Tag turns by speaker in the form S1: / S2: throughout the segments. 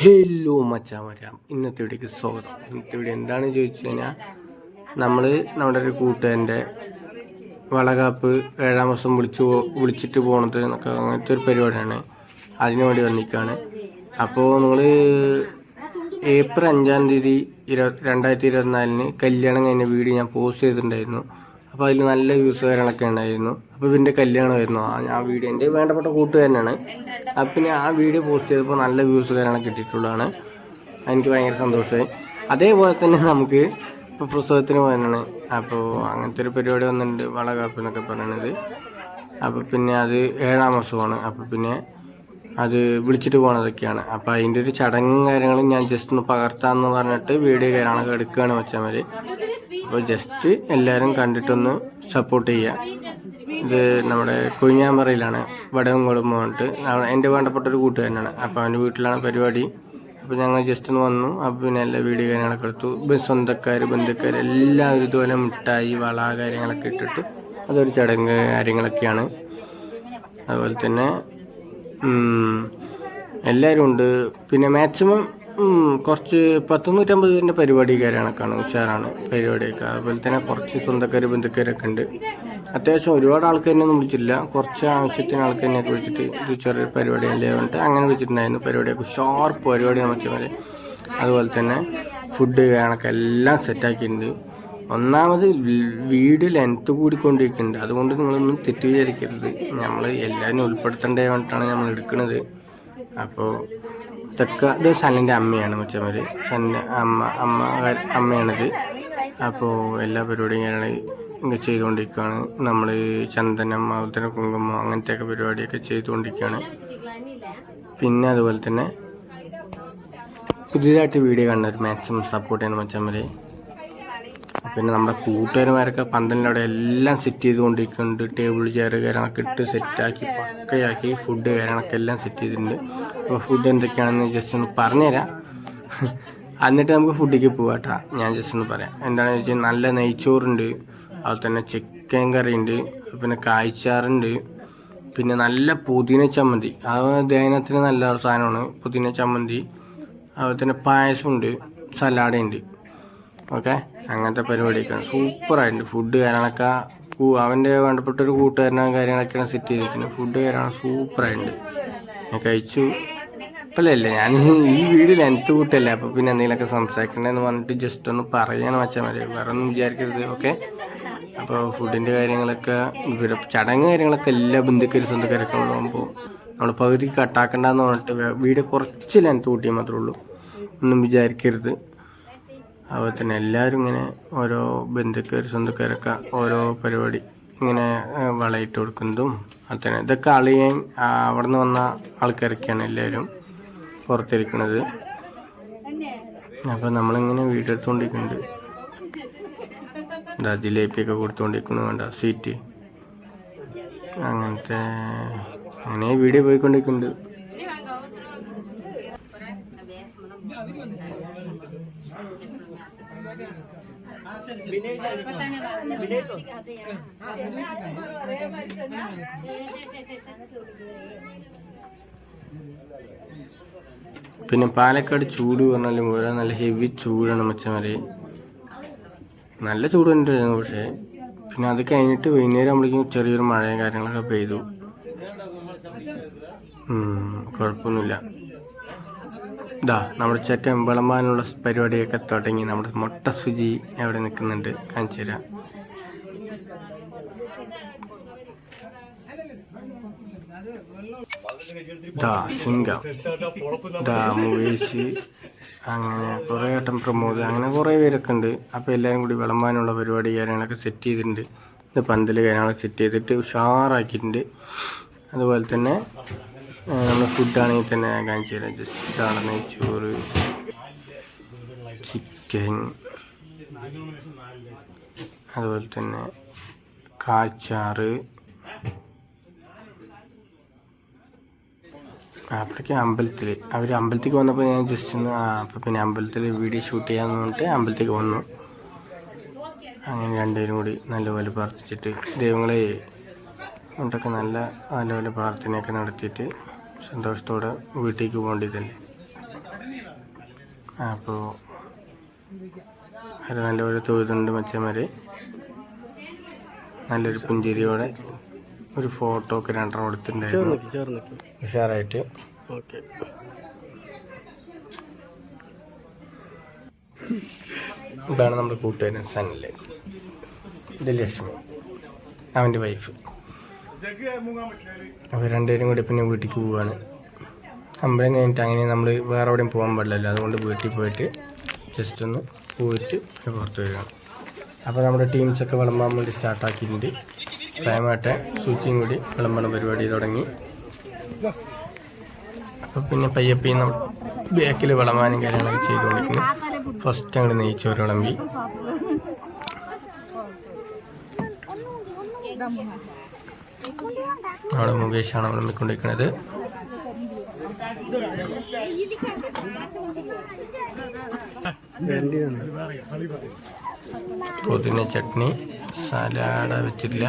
S1: Hello മച്ചാമരാം ഇന്നത്തെ വീഡിയോക്ക് സ്വാഗതം. ഇന്നത്തെ വീഡിയോ എന്താണ് ചോദിച്ചു കഴിഞ്ഞാൽ നമ്മൾ നമ്മുടെ ഒരു കൂട്ടുകാരന്റെ വളകാപ്പ് ഏഴാം മാസം വിളിച്ചു വിളിച്ചിട്ട് പോണത് എന്നൊക്കെ അങ്ങനത്തെ ഒരു പരിപാടിയാണ്. അതിനു വേണ്ടി വന്നിക്കാണ് അപ്പോൾ നിങ്ങൾ ഏപ്രിൽ അഞ്ചാം തീയതി ഇരു രണ്ടായിരത്തി ഇരുപത്തിനാലിന് കല്യാണം കഴിഞ്ഞ വീഡിയോ ഞാൻ പോസ്റ്റ് ചെയ്തിട്ടുണ്ടായിരുന്നു. അപ്പോൾ അതിൽ നല്ല വ്യൂസ് കാര്യങ്ങളൊക്കെ ഉണ്ടായിരുന്നു. അപ്പോൾ ഇവന്റെ കല്യാണമായിരുന്നു ആ ഞാൻ വീഡിയോ എന്റെ വേണ്ടപ്പെട്ട കൂട്ടുകാരനാണ്. അപ്പം പിന്നെ ആ വീഡിയോ പോസ്റ്റ് ചെയ്തപ്പോൾ നല്ല വ്യൂസ് കാര്യങ്ങളൊക്കെ കിട്ടിയിട്ടുള്ളതാണ്. എനിക്ക് ഭയങ്കര സന്തോഷമായി അതേപോലെ തന്നെ നമുക്ക് ഇപ്പോൾ പ്രസവത്തിന് പോകാനാണ് അപ്പോൾ അങ്ങനത്തെ ഒരു പരിപാടി വന്നിട്ടുണ്ട് വളകാപ്പ് എന്നൊക്കെ പറയണത്. അപ്പോൾ പിന്നെ അത് ഏഴാം മാസമാണ്. അപ്പോൾ പിന്നെ അത് വിളിച്ചിട്ട് പോകണതൊക്കെയാണ് അപ്പോൾ അതിന്റെ ഒരു ചടങ്ങും കാര്യങ്ങളും ഞാൻ ജസ്റ്റ് ഒന്ന് പകർത്താമെന്ന് പറഞ്ഞിട്ട് വീഡിയോ കാര്യങ്ങളൊക്കെ എടുക്കുകയാണ് വെച്ചാൽ മതി അപ്പോൾ ജസ്റ്റ് എല്ലാവരും കണ്ടിട്ടൊന്ന് സപ്പോർട്ട് ചെയ്യുക ഇത് നമ്മുടെ കുഞ്ഞാമ്പറയിലാണ് വടവങ്കോട് പോയിട്ട് എന്റെ വേണ്ടപ്പെട്ട ഒരു കൂട്ടുകാരനാണ്. അപ്പോൾ അവന്റെ വീട്ടിലാണ് പരിപാടി. അപ്പോൾ ഞങ്ങൾ ജസ്റ്റ് ഒന്ന് വന്നു. അപ്പോൾ പിന്നെ എല്ലാ വീഡിയോ കാര്യങ്ങളൊക്കെ എടുത്തു. സ്വന്തക്കാർ ബന്ധുക്കാർ എല്ലാവരും ഇതുപോലെ മിഠായി വള കാര്യങ്ങളൊക്കെ ഇട്ടിട്ട് അതൊരു ചടങ്ങ് കാര്യങ്ങളൊക്കെയാണ്. അതുപോലെ തന്നെ എല്ലാവരും ഉണ്ട്. പിന്നെ മാക്സിമം കുറച്ച് പത്തുനൂറ്റമ്പത് പേരിന്റെ പരിപാടി കാര്യങ്ങളൊക്കെയാണ് ഉഷാറാണ് പരിപാടിയൊക്കെ. അതുപോലെ തന്നെ കുറച്ച് സ്വന്തക്കാർ ബന്ധുക്കാരൊക്കെ ഉണ്ട്. അത്യാവശ്യം ഒരുപാട് ആൾക്കാരൊന്നും വിളിച്ചില്ല കുറച്ച് ആവശ്യത്തിന് ആൾക്കാരിനെയൊക്കെ വിളിച്ചിട്ട് ഇത് ചെറിയൊരു പരിപാടി അല്ലേ പറഞ്ഞിട്ട് അങ്ങനെ വിളിച്ചിട്ടുണ്ടായിരുന്നു. പരിപാടിയൊക്കെ ഷാർപ്പ് പരിപാടിയാണ് വെച്ചാൽ അതുപോലെ തന്നെ ഫുഡ് കാര്യങ്ങളൊക്കെ എല്ലാം സെറ്റാക്കിയിട്ടുണ്ട് ഒന്നാമത് വീട് ലെങ്ത്ത് കൂടിക്കൊണ്ടിരിക്കുന്നുണ്ട്. അതുകൊണ്ട് നിങ്ങളൊന്നും തെറ്റ് വിചാരിക്കരുത്. നമ്മൾ എല്ലാവരും ഉൾപ്പെടുത്തേണ്ടത് പറഞ്ഞിട്ടാണ് നമ്മൾ എടുക്കുന്നത്. അപ്പോൾ തെക്ക ഇത് സണ്ണിന്റെ അമ്മയാണ് മച്ചമാര് സണ്ണിന്റെ അമ്മ അമ്മ അമ്മയാണിത്. അപ്പോൾ എല്ലാ പരിപാടിയും ഞങ്ങൾ ഇങ്ങനെ ചെയ്തുകൊണ്ടിരിക്കുകയാണ്. നമ്മൾ ചന്ദനം അതുപോലെ കുങ്കുമം അങ്ങനത്തെയൊക്കെ പരിപാടിയൊക്കെ ചെയ്തുകൊണ്ടിരിക്കുകയാണ്. പിന്നെ അതുപോലെ തന്നെ പുതിയതായിട്ട് വീഡിയോ കാണുന്നവർ മാക്സിമം സപ്പോർട്ട് ചെയ്യണം മച്ചന്മാരെ പിന്നെ നമ്മുടെ കൂട്ടുകാരന്മാരൊക്കെ പന്തലിന്റെ എല്ലാം സെറ്റ് ചെയ്തുകൊണ്ടിരിക്കുന്നുണ്ട്. ടേബിൾ ചെയർ കാര്യങ്ങളൊക്കെ ഇട്ട് സെറ്റാക്കി പക്കയാക്കി ഫുഡ് കാര്യങ്ങളൊക്കെ എല്ലാം സെറ്റ് ചെയ്തിട്ടുണ്ട്. അപ്പോൾ ഫുഡ് എന്തൊക്കെയാണെന്ന് ജസ്റ്റ് ഒന്ന് പറഞ്ഞുതരാം. എന്നിട്ട് നമുക്ക് ഫുഡിലേക്ക് പോകാം കേട്ടോ. ഞാൻ ജസ്റ്റ് ഒന്ന് പറയാം. എന്താണെന്ന് വെച്ചാൽ നല്ല നെയ്ച്ചോറുണ്ട്. അതുപോലെ തന്നെ ചിക്കൻ കറി ഉണ്ട് പിന്നെ കായ്ച്ചാറുണ്ട് പിന്നെ നല്ല പുതിന ചമ്മന്തി. അത് ദഹനത്തിന് നല്ല സാധനമാണ് പുതിന ചമ്മന്തി. അതുപോലെ തന്നെ പായസമുണ്ട് സലാഡുണ്ട് ഓക്കെ? അങ്ങനത്തെ പരിപാടിയൊക്കെയാണ്. സൂപ്പറായിട്ടുണ്ട് ഫുഡ് കാര്യങ്ങളൊക്കെ അവന്റെ വേണ്ടപ്പെട്ട ഒരു കൂട്ടുകാരനും കാര്യങ്ങളൊക്കെയാണ് സെറ്റ് ചെയ്തിരിക്കുന്നത്. ഫുഡ് കാര്യങ്ങൾ സൂപ്പറായിട്ടുണ്ട് ഞാൻ കഴിച്ചു. ഇപ്പല്ലേ ഞാൻ ഈ വീഡിയോയിൽ എനിക്ക് കൂട്ടല്ലേ? അപ്പോൾ പിന്നെ എന്തെങ്കിലുമൊക്കെ സംസാരിക്കണ്ടെന്ന് പറഞ്ഞിട്ട് ജസ്റ്റ് ഒന്ന് പറയാൻ വെച്ചാൽ മതി. വേറെ ഒന്നും വിചാരിക്കരുത്. ഓക്കെ? അപ്പോൾ ഫുഡിന്റെ കാര്യങ്ങളൊക്കെ ഇവിടെ ചടങ്ങ് കാര്യങ്ങളൊക്കെ എല്ലാ ബന്ധുക്കാരും സ്വന്തക്കാരൊക്കെ ഉണ്ടാകുമ്പോൾ നമ്മൾ പകുതി കട്ടാക്കണ്ടെന്ന് പറഞ്ഞിട്ട് വീട് കുറച്ച് ലെങ്ത് കൂട്ടിയാൽ മാത്രമേ ഉള്ളൂ. ഒന്നും വിചാരിക്കരുത്. അതുപോലെ തന്നെ എല്ലാവരും ഇങ്ങനെ ഓരോ ബന്ധുക്കാർ സ്വന്തക്കാരൊക്കെ ഓരോ പരിപാടി ഇങ്ങനെ വളയിട്ട് കൊടുക്കുന്നതും അത് തന്നെ. ഇതൊക്കെ അളിയാൻ അവിടെ നിന്ന് വന്ന ആൾക്കാരൊക്കെയാണ് എല്ലാവരും പുറത്തിരിക്കുന്നത് അപ്പം നമ്മളിങ്ങനെ വീഡിയോ എടുത്തുകൊണ്ടിരിക്കുന്നുണ്ട് ഇതാ ജിലേബിയൊക്കെ കൊടുത്തുകൊണ്ടിരിക്കുന്നു വേണ്ട സീറ്റ് അങ്ങനത്തെ അങ്ങനെ വീഡിയോ പോയിക്കൊണ്ടിരിക്കുന്നുണ്ട് പിന്നെ പാലക്കാട് ചൂട് പറഞ്ഞാലും ഓരോ നല്ല ഹെവി ചൂടാണ് മച്ചമാരെ നല്ല ചൂട് തന്നെയായിരുന്നു പക്ഷേ. പിന്നെ അത് കഴിഞ്ഞിട്ട് വൈകുന്നേരം ആകുമ്പോഴേക്കും ചെറിയൊരു മഴയും കാര്യങ്ങളൊക്കെ പെയ്തു. കുഴപ്പമൊന്നുമില്ല. ഇതാ നമ്മുടെ ചെക്കൻ വിളമ്പാനുള്ള പരിപാടിയൊക്കെ തുടങ്ങി. നമ്മുടെ മുട്ട സുജി അവിടെ നിൽക്കുന്നുണ്ട്. കാണിച്ചു തരാം. ദാ സിംഗം. ദാ മുകേഷ്. അങ്ങനെ കുറേ വട്ടം പ്രമോദ് അങ്ങനെ കുറേ പേരൊക്കെ ഉണ്ട്. അപ്പോൾ എല്ലാവരും കൂടി വിളമ്പാനുള്ള പരിപാടി കാര്യങ്ങളൊക്കെ സെറ്റ് ചെയ്തിട്ടുണ്ട്. ഇത് പന്തൽ കാര്യങ്ങളൊക്കെ സെറ്റ് ചെയ്തിട്ട് ഉഷാറാക്കിയിട്ടുണ്ട്. അതുപോലെ തന്നെ നമ്മൾ ഫുഡാണെങ്കിൽ തന്നെ ഞാൻ കാണിച്ചു തരാം. ജസ്റ്റ് ഇതാണ് നെയ്ച്ചോറ് ചിക്കൻ അതുപോലെ തന്നെ കാച്ചാറ് അപ്പോഴേക്കും അമ്പലത്തിൽ അവർ അമ്പലത്തിൽ വന്നപ്പോൾ ഞാൻ ജസ്റ്റ് ഒന്ന് ആ അപ്പോൾ പിന്നെ അമ്പലത്തിൽ വീഡിയോ ഷൂട്ട് ചെയ്യാന്ന് പറഞ്ഞിട്ട് അമ്പലത്തേക്ക് വന്നു. അങ്ങനെ രണ്ടുപേരും കൂടി നല്ലപോലെ പ്രാർത്ഥിച്ചിട്ട് ദൈവങ്ങളെ കൊണ്ടൊക്കെ നല്ല നല്ലപോലെ പ്രാർത്ഥനയൊക്കെ നടത്തിയിട്ട് സന്തോഷത്തോടെ വീട്ടിലേക്ക് പോകേണ്ടതല്ലേ അപ്പോൾ അത് നല്ലപോലെ തൊഴുതുണ്ട് മച്ചന്മാർ നല്ലൊരു പുഞ്ചിരിയോടെ ഒരു ഫോട്ടോ ഒക്കെ രണ്ടെണ്ണം എടുത്തിട്ടുണ്ടായിരുന്നു ഉഷാറായിട്ട്.
S2: ഓക്കെ.
S1: ഇതാണ് നമ്മുടെ കൂട്ടുകാരൻ സനൽ. ഇത് ലക്ഷ്മി. അവന്റെ വൈഫ് അവർ രണ്ടുപേരും കൂടി പിന്നെ വീട്ടിലേക്ക് പോവാണ്. അമ്പലം കഴിഞ്ഞിട്ട് അങ്ങനെ നമ്മൾ വേറെ എവിടെയും പോകാൻ പാടില്ലല്ലോ. അതുകൊണ്ട് വീട്ടിൽ പോയിട്ട് ജസ്റ്റ് ഒന്ന് പോയിട്ട് പുറത്ത് വരികയാണ്. അപ്പോൾ നമ്മുടെ ടീംസൊക്കെ വിളമ്പാൻ വേണ്ടി സ്റ്റാർട്ടാക്കിയിട്ടുണ്ട് പ്രേമാട്ടെ സൂചിയും കൂടി വിളമ്പണ പരിപാടി തുടങ്ങി. അപ്പം പിന്നെ പയ്യപ്പയും ബാക്കിൽ വിളമ്പാനും കാര്യങ്ങളൊക്കെ ചെയ്തുകൊണ്ടിരിക്കുന്നു. ഫസ്റ്റ് അങ്ങോട്ട് നെയ്ച്ചോറ് വിളമ്പി. അവിടെ മുകേഷാണ് വിളമ്പിക്കൊണ്ടിരിക്കുന്നത് പുതിന ചട്നി. സലാഡ് വെച്ചിട്ടില്ല.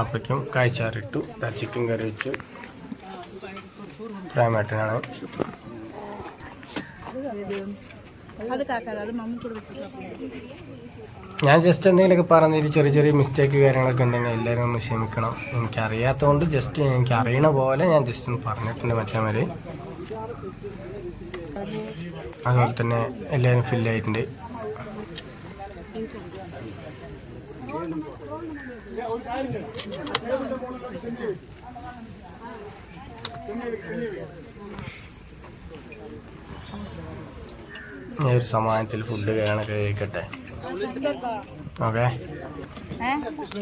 S1: അപ്പയ്ക്കും കായ്ച്ചാറിട്ടു. ചിക്കൻ കറി വെച്ചു. പ്രേമേട്ടനാണ്. ഞാൻ ജസ്റ്റ് എന്തെങ്കിലുമൊക്കെ പറഞ്ഞതിൽ ചെറിയ ചെറിയ മിസ്റ്റേക്ക് കാര്യങ്ങളൊക്കെ ഉണ്ടെങ്കിൽ എല്ലാവരും ഒന്ന് ക്ഷമിക്കണം. എനിക്കറിയാത്തതുകൊണ്ട് ജസ്റ്റ് എനിക്ക് അറിയണ പോലെ ഞാൻ ജസ്റ്റ് ഒന്ന് പറഞ്ഞിട്ടുണ്ട് മച്ചാമാര്. അതുപോലെ തന്നെ എല്ലാവരും ഫില്ലായിട്ടുണ്ട് ഒരു സമാനത്തിൽ ഫുഡ് കാണൊക്കെ കഴിക്കട്ടെ ഓക്കെ?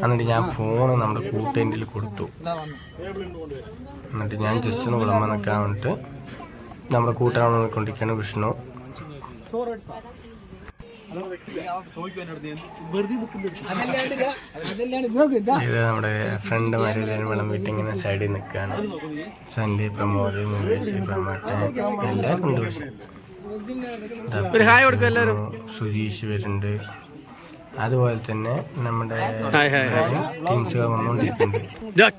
S1: എന്നിട്ട് ഞാൻ ഫോൺ നമ്മുടെ കൂട്ടേന്റെ കൊടുത്തു. എന്നിട്ട് ഞാൻ ജസ്റ്റ് ഒന്ന് വിളമ്പ നിൽക്കാൻ വേണ്ടിട്ട് നമ്മുടെ കൂട്ടാണ് നോക്കിക്കൊണ്ടിരിക്കുകയാണ് വിഷ്ണു. ഇത് നമ്മുടെ ഫ്രണ്ട് എല്ലാവരും വിട്ട് ഇങ്ങനെ സൈഡിൽ നിൽക്കുകയാണ് സൺഡേ പ്രമോദ് മുകേഷ് പ്രമോട്ടൻ എല്ലാവരും ഉണ്ട് പക്ഷേ. സുജീഷ് വരുന്നുണ്ട്. അതുപോലെ തന്നെ നമ്മുടെ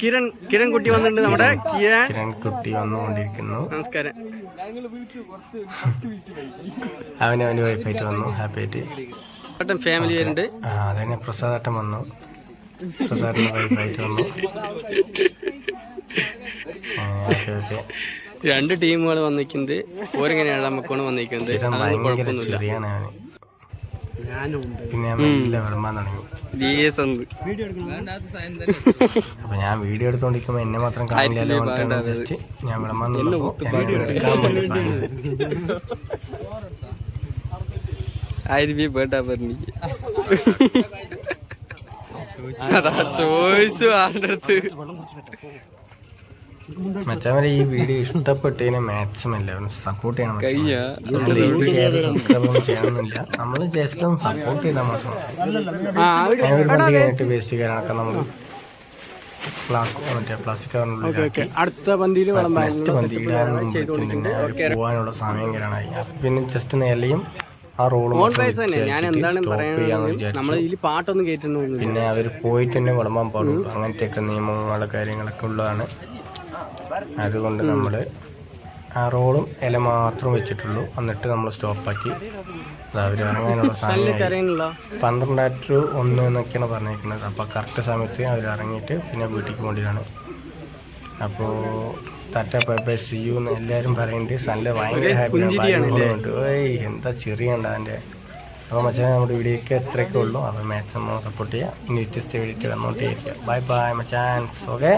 S2: കിരൺ കിരൺ കുട്ടി വന്നിട്ടുണ്ട് നമ്മുടെ കിരൺ.
S1: കുട്ടി വന്നുകൊണ്ടിരിക്കുന്നു.
S2: നമസ്കാരം.
S1: അവൻ അവന്റെ വൈഫായിട്ട് വന്നു ഹാപ്പി ആയിട്ട്
S2: ഫാമിലി വരുന്നുണ്ട്.
S1: ആ അതന്നെ പ്രസാദേട്ടൻ വന്നു. പ്രസാദിന്റെ വൈഫായിട്ട് വന്നു. Okay okay.
S2: രണ്ട് ടീമുകൾ വന്നിരിക്കുന്നത് ഓരെങ്ങനെയാണ് നമുക്കാണ് വന്നിരിക്കുന്നത്.
S1: ഭയങ്കര ചെറിയാണ് അവന്. പിന്നെ ഞാൻ മെല്ലെ വിളമ്പാൻ തുടങ്ങി. അപ്പൊ ഞാൻ വീഡിയോ എടുത്തോണ്ടിരിക്കുമ്പോ എന്നെ മാത്രം കാണില്ലല്ലോ ജസ്റ്റ് ഞാൻ വിളമ്പാൻ നിന്നപ്പോ എന്നെ എടുക്കാൻ വേണ്ടി പറഞ്ഞത്.
S2: ആയിരം രൂപ വേണ്ട പറഞ്ഞു. അതാ ചോദിച്ചു ആളുടെ അടുത്ത്.
S1: മച്ചാമരെ ഈ വീഡിയോ ഇഷ്ടപ്പെട്ടതിനെ മാക്സിമം എല്ലാവരും സപ്പോർട്ട് ചെയ്യണം
S2: കയ്യാ.
S1: ലൈക്ക് ഷെയർ സബ്സ്ക്രൈബ് ഒന്നും ചെയ്യണമെന്നില്ല നമ്മൾ ജസ്റ്റ് ഒന്ന് സപ്പോർട്ട് ചെയ്താൽ മാത്രം കഴിഞ്ഞിട്ട് വേസ്റ്റ് കാര്യങ്ങളൊക്കെ നമ്മൾ
S2: അടുത്ത പന്തിയിൽ
S1: നെക്സ്റ്റ് പന്തി ഇടാൻ തന്നെ പോകാനുള്ള സമയം കയറാനായി പിന്നെ ജസ്റ്റ് ഒന്ന് ആ റോളും
S2: ഞാൻ എന്താണ് പറയുന്നത് പാട്ടൊന്നും
S1: പിന്നെ അവർ പോയിട്ട് തന്നെ വിളമ്പാൻ പാടുള്ളൂ. അങ്ങനത്തെയൊക്കെ നിയമങ്ങളുടെ കാര്യങ്ങളൊക്കെ ഉള്ളതാണ്. അതുകൊണ്ട് നമ്മൾ ആ റോളും ഇല മാത്രം വെച്ചിട്ടുള്ളൂ. എന്നിട്ട് നമ്മൾ സ്റ്റോപ്പാക്കി. അവർ ഇറങ്ങാനുള്ള സമയം
S2: പന്ത്രണ്ടായിരം
S1: പന്ത്രണ്ട് ടു ഒന്ന് എന്നൊക്കെയാണ് പറഞ്ഞേക്കുന്നത്. അപ്പോൾ കറക്റ്റ് സമയത്ത് അവർ ഇറങ്ങിയിട്ട് പിന്നെ വീട്ടിലേക്ക് വേണ്ടിയതാണ് അപ്പോൾ തറ്റ ബൈ സി യു എന്ന് എല്ലാവരും പറയുന്നത് സല്ല ഭയങ്കര ഹാപ്പിയാണ്. ഏയ് എന്താ ചെറിയണ്ട അതിന്റെ അപ്പോൾ മച്ചാൻ നമ്മുടെ വീഡിയോക്ക് എത്രയൊക്കെ ഉള്ളൂ. അപ്പോൾ മാക്സിമം സപ്പോർട്ട് ചെയ്യുക ഇനി വ്യത്യസ്ത വീഡിയോ വന്നോണ്ടേ ചെയ്യുക ബൈ ബൈ മച്ചാൻസ് ഓക്കെ